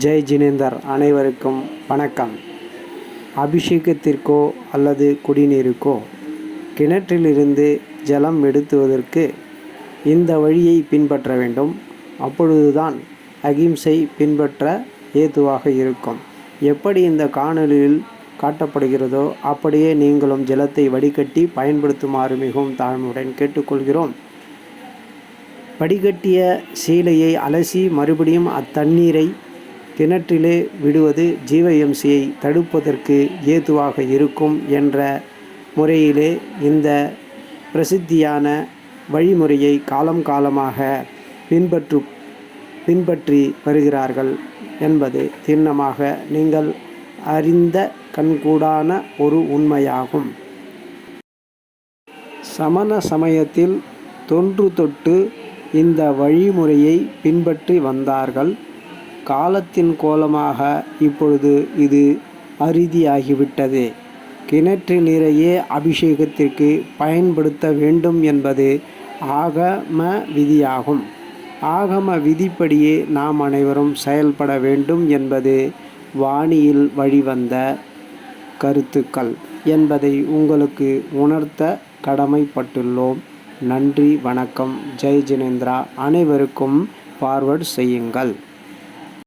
ஜெய் ஜினேந்தர் அனைவருக்கும் வணக்கம். அபிஷேகத்திற்கோ அல்லது குடிநீருக்கோ கிணற்றிலிருந்து ஜலம் எடுத்துவதற்கு இந்த வழியை பின்பற்ற வேண்டும். அப்பொழுதுதான் அகிம்சை பின்பற்ற ஏதுவாக இருக்கும். எப்படி இந்த காணொலியில் காட்டப்படுகிறதோ அப்படியே நீங்களும் ஜலத்தை வடிகட்டி பயன்படுத்துமாறு மிகவும் தாழ்மையுடன் கேட்டுக்கொள்கிறோம். வடிகட்டிய சீலையை அலசி மறுபடியும் அத்தண்ணீரை கிணற்றிலே விடுவது ஜீவஎம்சியை தடுப்பதற்கு ஏதுவாக இருக்கும் என்ற முறையிலே இந்த பிரசித்தியான வழிமுறையை காலம் காலமாக பின்பற்று பின்பற்றி வருகிறார்கள் என்பது திண்ணமாக நீங்கள் அறிந்த கண்கூடான ஒரு உண்மையாகும். சமண சமயத்தில் தொன்று தொட்டு இந்த வழிமுறையை பின்பற்றி வந்தார்கள். காலத்தின் கோலமாக இப்பொழுது இது அறுதியாகிவிட்டது கிணற்று நீரையே அபிஷேகத்திற்கு பயன்படுத்த வேண்டும் என்பது ஆகம விதியாகும் ஆகம விதிப்படியே நாம் அனைவரும் செயல்பட வேண்டும் என்பது வாணியில் வழிவந்த கருத்துக்கள் என்பதை உங்களுக்கு உணர்த்த கடமைப்பட்டுள்ளோம். நன்றி வணக்கம். ஜெய் ஜினேந்திரா. அனைவருக்கும் ஃபார்வர்ட் செய்யுங்கள்.